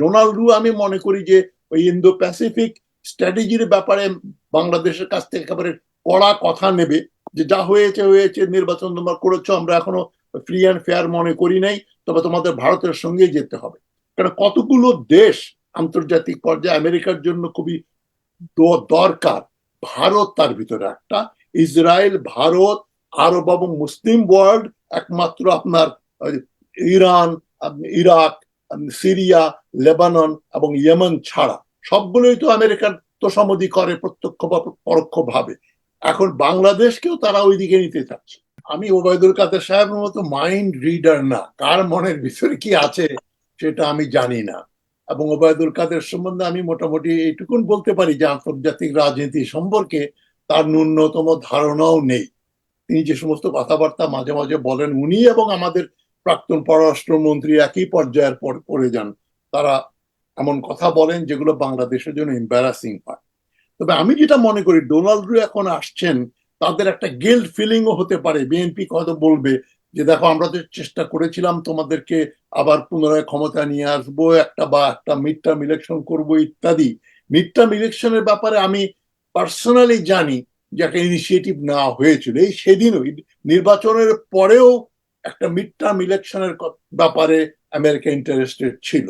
ডোনাল্ডু আমি মনে করি যে ওই ইন্দো প্যাসিফিক স্ট্র্যাটেজির ব্যাপারে বাংলাদেশের কাছ থেকে একেবারে কড়া কথা নেবে যে যা হয়েছে হয়েছে, নির্বাচন তোমরা করেছ, আমরা এখনও ফ্রি অ্যান্ড ফেয়ার মনে করি নাই, তবে তোমাদের ভারতের সঙ্গে যেতে হবে। কারণ কতগুলো দেশ আন্তর্জাতিক পর্যায়ে আমেরিকার জন্য খুবই দরকার, ভারত তার ভিতরে একটা, ইসরায়েল, ভারত, আরব এবং মুসলিম ওয়ার্ল্ড একমাত্র আপনার ইরান ইরাক সিরিয়া, লেবানন এবং ইয়েমেন ছাড়া সবগুলোই তো আমেরিকার তোষামদি করে প্রত্যক্ষ বা পরোক্ষ ভাবে এখন বাংলাদেশকেও তারা ওইদিকে নিতে চাচ্ছে। আমি ওবায়দুল কাদের সাহেবের মতো মাইন্ড রিডার না। কার মনের ভিতরে কি আছে সেটা আমি জানি না। এবং ওবায়দুল কাদের সম্বন্ধে আমি মোটামুটি এইটুকুন বলতে পারি যে আন্তর্জাতিক রাজনীতি সম্পর্কে তার ন্যূনতম ধারণাও নেই। তিনি যে সমস্ত কথাবার্তা মাঝে মাঝে বলেন উনি এবং আমাদের প্রাক্তন পররাষ্ট্রমন্ত্রী একই পর্যায়ের পর করে যান, তারা এমন কথা বলেন যেগুলো বাংলাদেশের জন্য এম্বারাসিং হয়। তবে আমি যেটা মনে করি, ডোনাল্ড এখন আসছেন, তাদের একটা গিল্ড ফিলিংও হতে পারে। বিএনপি হয়তো বলবে যে, দেখো, আমরা তো চেষ্টা করেছিলাম তোমাদেরকে আবার পুনরায় ক্ষমতা নিয়ে আসব, একটা বা একটা মিড টার্ম ইলেকশন করব, ইত্যাদি। মিড টার্ম ইলেকশনের ব্যাপারে আমি পার্সোনালি জানি যে, একটা ইনিশিয়েটিভ নেওয়া হয়েছিল। এই সেদিনও নির্বাচনের পরেও একটা মিড টার্ম ইলেকশনের ব্যাপারে আমেরিকা ইন্টারেস্টেড ছিল।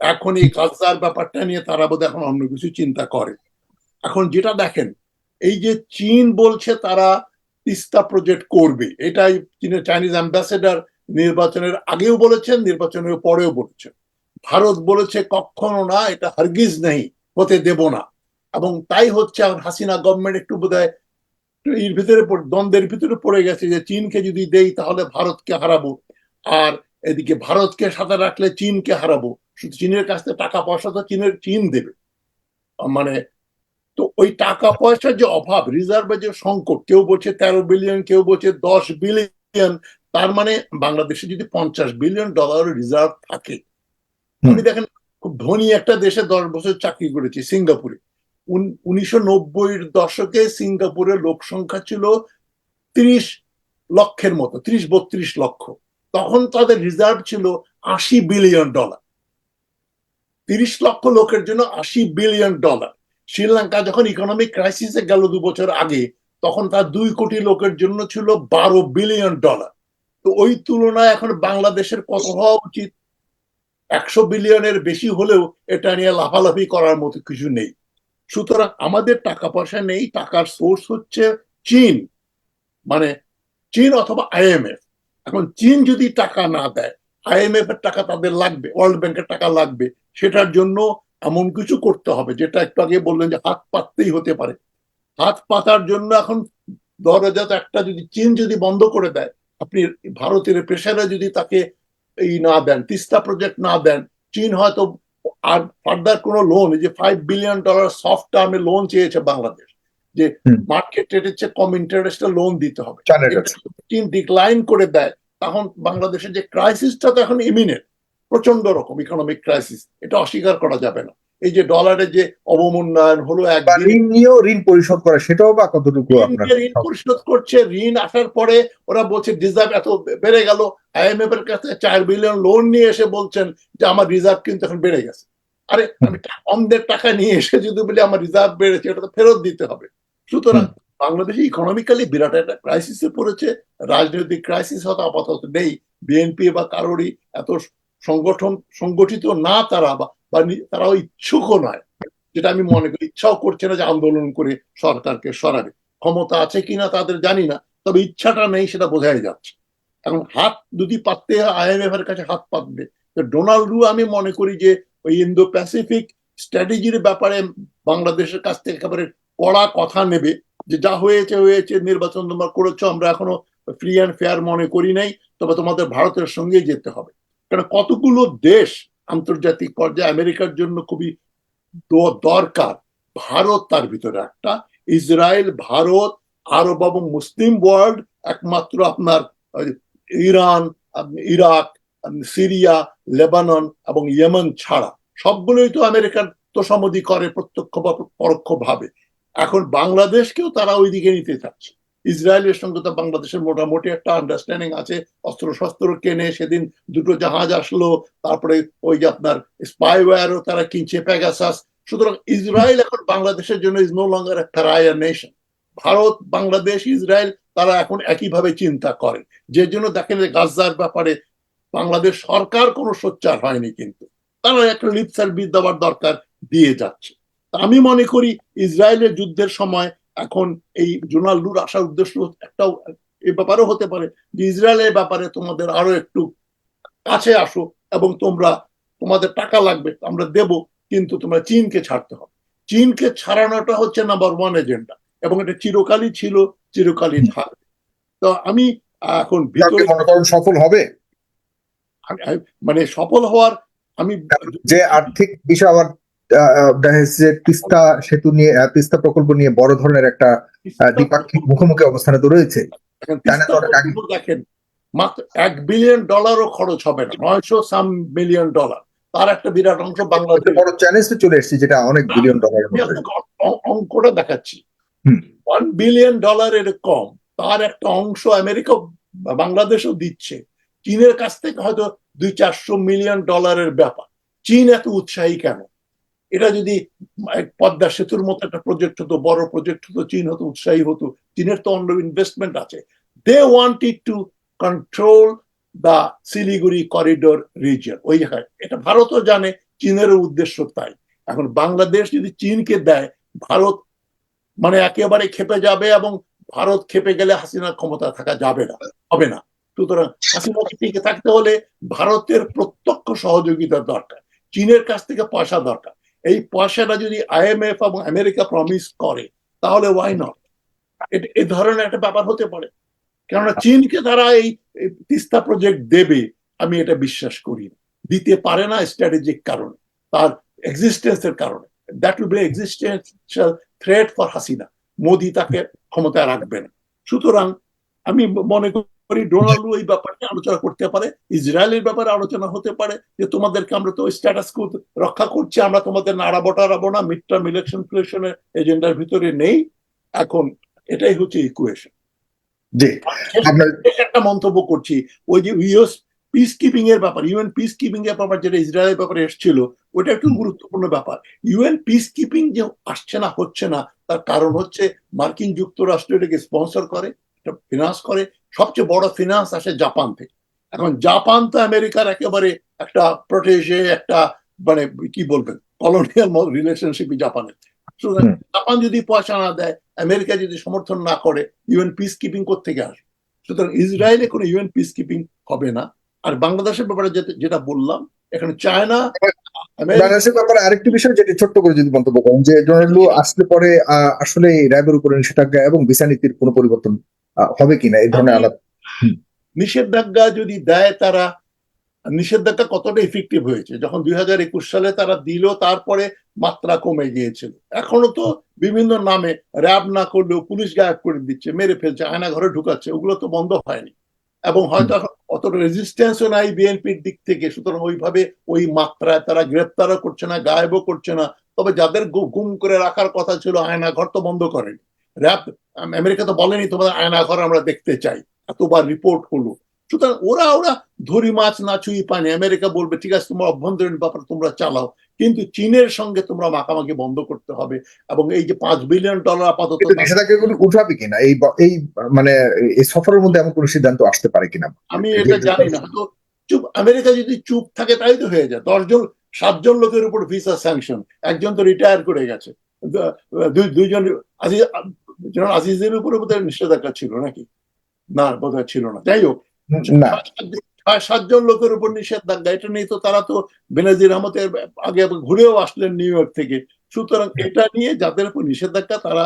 এখন এই কাজদার ব্যাপারটা নিয়ে তারা বোধ এখন অন্য কিছু চিন্তা করে। এখন যেটা দেখেন, এই যে চীন বলছে তারা তিস্তা প্রজেক্ট করবে, এটাই চীনের চাইনিজ অ্যাম্বাসেডার নির্বাচনের আগেও বলেছেন, নির্বাচনের পরেও বলেছেন। ভারত বলেছে কখনো না, এটা হারগিজ নেই, হতে দেব না। এবং তাই হচ্ছে হাসিনা গভর্নমেন্ট একটু বোধহয় এর ভিতরে দ্বন্দ্বের ভিতরে পড়ে গেছে যে চীনকে যদি দেই তাহলে ভারতকে হারাবো। আর এদিকে ভারতকে সাথে রাখলে চীনকে হারাবো। শুধু চীনের কাছ থেকে টাকা পয়সা তো চীনের চীন দেবে। মানে তো ওই টাকা পয়সার যে অভাব রিজার্ভের যে সংকট কেউ বলছে তেরো বিলিয়ন কেউ বলছে দশ বিলিয়ন তার মানে বাংলাদেশে যদি পঞ্চাশ বিলিয়ন ডলার রিজার্ভ থাকে। আপনি দেখেন খুব ধনী একটা দেশে দশ বছর চাকরি করেছি সিঙ্গাপুরে। উনিশশো নব্বইয়ের দশকে সিঙ্গাপুরের লোক সংখ্যা ছিল ত্রিশ লক্ষের মতো, ত্রিশ বত্রিশ লক্ষ। তখন তাদের রিজার্ভ ছিল আশি বিলিয়ন ডলার। তিরিশ লক্ষ লোকের জন্য আশি বিলিয়ন ডলার। শ্রীলঙ্কা যখন ইকোনমিক ক্রাইসিসে গেল দু বছর আগে, তখন তার দুই কোটি লোকের জন্য ছিল বারো বিলিয়ন ডলার। তো ওই তুলনায় এখন বাংলাদেশের কত হওয়া উচিত? একশো বিলিয়নের বেশি হলেও এটা নিয়ে লাফালাফি করার মতো কিছু নেই। সুতরাং আমাদের টাকা পয়সা নেই, টাকার সোর্স হচ্ছে চীন। মানে চীন অথবা আইএমএফ এখন চীন যদি টাকা না দেয় আইএমএফ এর টাকা তাদের লাগবে ওয়ার্ল্ড ব্যাংকের টাকা লাগবে, সেটার জন্য এমন কিছু করতে হবে, যেটা একটু আগে বললেন যে হাত পাততেই হতে পারে। হাত পাতার জন্য এখন দরজাত একটা যদি চীন যদি বন্ধ করে দেয়, আপনি ভারতের প্রেসারে যদি তাকে এই না দেন, তিস্তা প্রজেক্ট না দেন, চীন হয়তো আর ফার্দার কোনো লোন যে ফাইভ বিলিয়ন ডলার সফট টার্মে লোন চেয়েছে বাংলাদেশ যে মার্কেট রেটের চেয়ে কম ইন্টারেস্টে লোন দিতে হবে। চীন ডিক্লাইন করে দেয় তখন বাংলাদেশের যে ক্রাইসিসটা তো এখন ইমিনেন্ট প্রচণ্ড রকম ইকোনমিক ক্রাইসিস এটা অস্বীকার করা যাবে না। এই যে ডলারের যে অবমূল্যায়ন হলো বা ঋণ নিয়েও ঋণ পরিশোধ করে সেটাও বা কতটুকু ঋণ পরিশোধ করছে ঋণ আসার পরে ওরা বলছে রিজার্ভ এত বেড়ে গেল আইএমএফ এর কাছে চার বিলিয়ন লোন নিয়ে এসে বলছেন যে আমার রিজার্ভ কিন্তু এখন বেড়ে গেছে। আরে আমি কমদের টাকা নিয়ে এসে যদি বলি আমার রিজার্ভ বেড়েছে এটা তো ফেরত দিতে হবে। সুতরাং বাংলাদেশে ইকোনমিক্যালি বিরাট একটা ক্রাইসিসে পড়েছে রাজনৈতিক ক্রাইসিস হয়তো আপাতত নেই। বিএনপি বা কারোরই এত সংগঠন সংগঠিত না তারা বা তারাও ইচ্ছুকও নয়। যেটা আমি মনে করি ইচ্ছাও করছে না যে আন্দোলন করে সরকারকে সরাবে। ক্ষমতা আছে কিনা তাদের জানি না তবে ইচ্ছাটা নেই সেটা বোঝাই যাচ্ছে। এখন হাত যদি পাততে আইএমএফ এর কাছে হাত পাতবে। তো রু আমি মনে করি যে ওই ইন্দো প্যাসিফিক স্ট্র্যাটেজির ব্যাপারে বাংলাদেশের কাছ থেকে একেবারে কড়া কথা নেবে যে যা হয়েছে হয়েছে, নির্বাচন তোমরা করেছ, আমরা এখনও ফ্রি অ্যান্ড ফেয়ার মনে করি নাই, তবে তোমাদের ভারতের সঙ্গে যেতে হবে। কারণ কতগুলো দেশ আন্তর্জাতিক পর্যায়ে আমেরিকার জন্য খুবই দরকার, ভারত তার ভিতরে একটা, ইসরায়েল, ভারত, আরব এবং মুসলিম ওয়ার্ল্ড একমাত্র আপনার ইরান, ইরাক, সিরিয়া, লেবানন এবং ইয়েমেন ছাড়া। সবগুলোই তো আমেরিকার তোষামদি করে প্রত্যক্ষ বা পরোক্ষ ভাবে এখন বাংলাদেশকেও তারা ওইদিকে নিতে চাচ্ছে। ইসরায়েলের সঙ্গে তো বাংলাদেশের মোটামুটি একটা আন্ডারস্ট্যান্ডিং আছে অস্ত্র শস্ত্র কেনে, সেদিন দুটো জাহাজ আসলো, তারপরে ওই যে আপনার স্পাইওয়্যারও তারা কিনছে প্যাগাসাস সুতরাং ইসরায়েল এখন বাংলাদেশের জন্য ইজ নো লঙ্গার একটা রায়ার নেশন ভারত, বাংলাদেশ, ইসরায়েল, তারা এখন একইভাবে চিন্তা করে। যে জন্য দেখেন গাজার ব্যাপারে বাংলাদেশ সরকার কোনো সোচ্চার হয়নি কিন্তু। তারা একটা লিপ সার্ভিস দেওয়ার দরকার দিয়ে যাচ্ছে। আমি মনে করি ইসরায়েলের যুদ্ধের সময় এখন এই জোনাল্ডুর আসার উদ্দেশ্য একটাও এ ব্যাপারেও হতে পারে যে ইসরায়েলের ব্যাপারে তোমাদের আরও একটু কাছে আসো এবং তোমরা তোমাদের টাকা লাগবে আমরা দেব কিন্তু তোমরা চীনকে ছাড়তে হবে। চীনকে ছাড়ানোটা হচ্ছে নাম্বার ওয়ান এজেন্ডা এবং এটা চিরকালই ছিল চিরকালই থাকবে। তো আমি এখন ভিতরে সফল হবে? মানে সফল হওয়ার আমি যে আর্থিক বিষয় আবার দেখা যাচ্ছে যে তিস্তা সেতু নিয়ে তিস্তা প্রকল্প নিয়ে বড় ধরনের একটা দ্বিপাক্ষিক মুখোমুখি অবস্থানে তো রয়েছে। দেখেন মাত্র এক বিলিয়ন ডলারও খরচ হবে না নয়শো সাম মিলিয়ন ডলার তার একটা বিরাট অংশ বাংলাদেশ। বড় চ্যালেঞ্জে চলে এসেছে যেটা অনেক বিলিয়ন অ- অঙ্কটা দেখাচ্ছি। ওয়ান বিলিয়ন ডলারের কম তার একটা অংশ আমেরিকা বাংলাদেশও দিচ্ছে। চীনের কাছ থেকে হয়তো দুই চারশো মিলিয়ন ডলারের ব্যাপার। চীন এত উৎসাহী কেন? এটা যদি পদ্মা সেতুর মতো একটা প্রজেক্ট হতো, বড় প্রজেক্ট হতো, চীন হতো, উৎসাহী হতো, চীনের তো অন্য ইনভেস্টমেন্ট আছে। They wanted to control the Siliguri corridor region ওই জায়গায়। এটা ভারতও জানে চীনের উদ্দেশ্য তাই। এখন বাংলাদেশ যদি চীনকে দেয়, ভারত মানে একেবারে খেপে যাবে এবং ভারত খেপে গেলে হাসিনার ক্ষমতা থাকা যাবে না, হবে না। সুতরাং হাসিনাকে টিকে থাকতে হলে ভারতের প্রত্যক্ষ সহযোগিতা দরকার, চীনের কাছ থেকে পয়সা দরকার। এই পয়সাটা যদি আইএমএফ এবং আমেরিকা প্রমিস করে, তাহলে ওয়াই নট এ ধরনের একটা ব্যাপার হতে পারে। কেননা চীনকে তারা এই তিস্তা প্রজেক্ট দেবে, আমি এটা বিশ্বাস করি না। দিতে পারে না স্ট্র্যাটেজিক কারণে, তার এক্সিস্টেন্সের কারণে। That will be existential threat for Hasina. Modi তাকে ক্ষমতায় রাখবে না। সুতরাং আমি মনে করি ডোনাল্ডো এই ব্যাপারে আলোচনা করতে পারে ইসরায়েলের ব্যাপারে আলোচনা হতে পারে যে তোমাদেরকে আমরা তো স্ট্যাটাস রক্ষা করছি আমরা তোমাদের নাড়াবো টাড়াবো না মিড টার্ম ইলেকশন ফিলেকশনের এজেন্ডার ভিতরে নেই। এখন এটাই হচ্ছে ইকুয়েশন আপনার একটা মন্তব্য করছি ওই যে ইউএস পিস কিপিং এর ব্যাপার ইউএন পিস কিপিং এর ব্যাপার যেটা ইসরায়েলের ব্যাপারে এসেছিল ওটা একটু গুরুত্বপূর্ণ ব্যাপার। ইউএন পিস কিপিং যে আসছে না হচ্ছে না তার কারণ হচ্ছে মার্কিন যুক্তরাষ্ট্র এটাকে স্পন্সর করে ফিনান্স করে সবচেয়ে বড় ফিনান্স আসে জাপান থেকে এখন জাপান তো আমেরিকার একেবারে একটা প্রোটেজে একটা মানে কি বলবেন কলোনিয়াল রিলেশনশিপ জাপানের জাপান যদি পয়সা না দেয় আমেরিকা যদি সমর্থন না করে ইউএন পিস কিপিং থেকে আসবে? সুতরাং ইসরায়েলে কোনো ইউএন পিস কিপিং হবে না। আর বাংলাদেশের ব্যাপারে যেটা- বললাম এখানে চায়না বাংলাদেশের ব্যাপারে আরেকটি বিষয় যেটি ছোট্ট করে যদি মন্তব্য করেন যে ডোনাল্ড আসলে পরে আসলে র্যাবের উপরে নিষেধাজ্ঞা এবং ভিসা নীতির কোনো পরিবর্তন হবে কিনা? এই ধরনের আলাপ নিষেধাজ্ঞা যদি দেয় তারা নিষেধাজ্ঞা কতটা ইফেক্টিভ হয়েছে? যখন দুই হাজার একুশ সালে তারা দিল তারপরে মাত্রা কমে গিয়েছিল। এখনও তো বিভিন্ন নামে র্যাব না করলেও পুলিশ গায়েব করে দিচ্ছে মেরে ফেলছে আয়না ঘরে ঢুকাচ্ছে ওগুলো তো বন্ধ হয়নি। এবং হয়তো এখন অতটা রেজিস্ট্যান্সও নাই বিএনপির দিক থেকে সুতরাং ওইভাবে ওই মাত্রায় তারা গ্রেপ্তারও করছে না গায়েবও করছে না। তবে যাদের গুম করে রাখার কথা ছিল আয়না ঘর তো বন্ধ করেনি। র্যাব আমেরিকা তো বলেনি তোমাদের আয়না ঘর আমরা দেখতে চাই। এতবার রিপোর্ট হলো। সুতরাং ওরা ওরা ধরি মাছ না ছুঁই পানি। আমেরিকা বলবে ঠিক আছে তোমার অভ্যন্তরীণ ব্যাপার তোমরা চালাও। কিন্তু চীনের সঙ্গে তোমরা মাখামাখি বন্ধ করতে হবে এবং এই যে পাঁচ বিলিয়ন ডলার আপাতত উঠাবে কিনা? এই এই মানে এই সফরের মধ্যে এমন কোনো সিদ্ধান্ত আসতে পারে কিনা? আমি এটা জানি না। তো চুপ আমেরিকা যদি চুপ থাকে তাই তো হয়ে যায়। দশজন সাতজন লোকের উপর ভিসা স্যাংশন একজন তো রিটায়ার করে গেছে। দুইজন আজিজ জনাব আজিজের উপরে বোধহয় নিষেধাজ্ঞা ছিল নাকি? না বোধহয় ছিল না। যাই হোক ছয় সাতজন লোকের উপর নিষেধাজ্ঞা এটা নিয়ে তো তারা তো বেনাজির আহমদের আগে ঘুরেও আসলেন নিউ ইয়র্ক থেকে। সুতরাং এটা নিয়ে যাদের উপর নিষেধাজ্ঞা তারা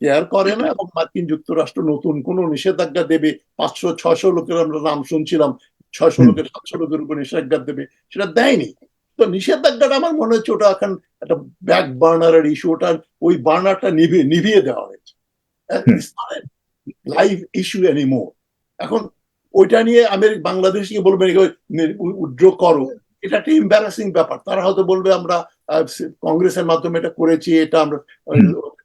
কেয়ার করে না এবং মার্কিন যুক্তরাষ্ট্র নতুন কোন নিষেধাজ্ঞা দেবে পাঁচশো ছয়শো লোকের আমরা নাম শুনছিলাম ছয়শো লোকের সাতশো লোকের উপর নিষেধাজ্ঞা দেবে সেটা দেয়নি। তো নিষেধাজ্ঞাটা আমার মনে হচ্ছে ওটা এখন একটা ব্যাক বার্নারের ইস্যু ওটা ওই বার্নারটা নিভিয়ে নিভিয়ে দেওয়া হয়েছে। হুম। লাইভ ইস্যু এনিমোর এখন ওইটা নিয়ে আমেরিকা বাংলাদেশকে বলবে উইথড্র করো। এটা একটা এম্বারাসিং ব্যাপার। তারা হয়তো বলবে আমরা কংগ্রেসের মাধ্যমে এটা করেছি এটা আমরা।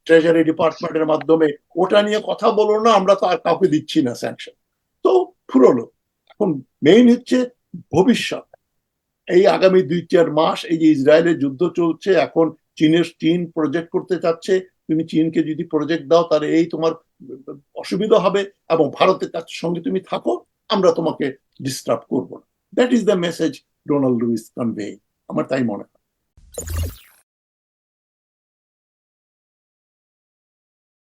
ট্রেজারি ডিপার্টমেন্টের মাধ্যমে। ওটা নিয়ে কথা বলো না আমরা তো আর কাউকে দিচ্ছি না স্যাংশন তো ফুরলো। এখন মেইন হচ্ছে ভবিষ্যৎ। এই আগামী দুই চার মাস এই যে ইসরায়েলের যুদ্ধ চলছে এখন চীনের চীন প্রজেক্ট করতে চাচ্ছে তুমি চীনকে যদি প্রজেক্ট দাও, তাহলে এই তোমার অসুবিধা হবে এবং ভারতের তার সঙ্গে তুমি থাকো, আমরা তোমাকে ডিস্টার্ব করব না। That is the message Donald Lu's convey আমার তাই মনে হয়।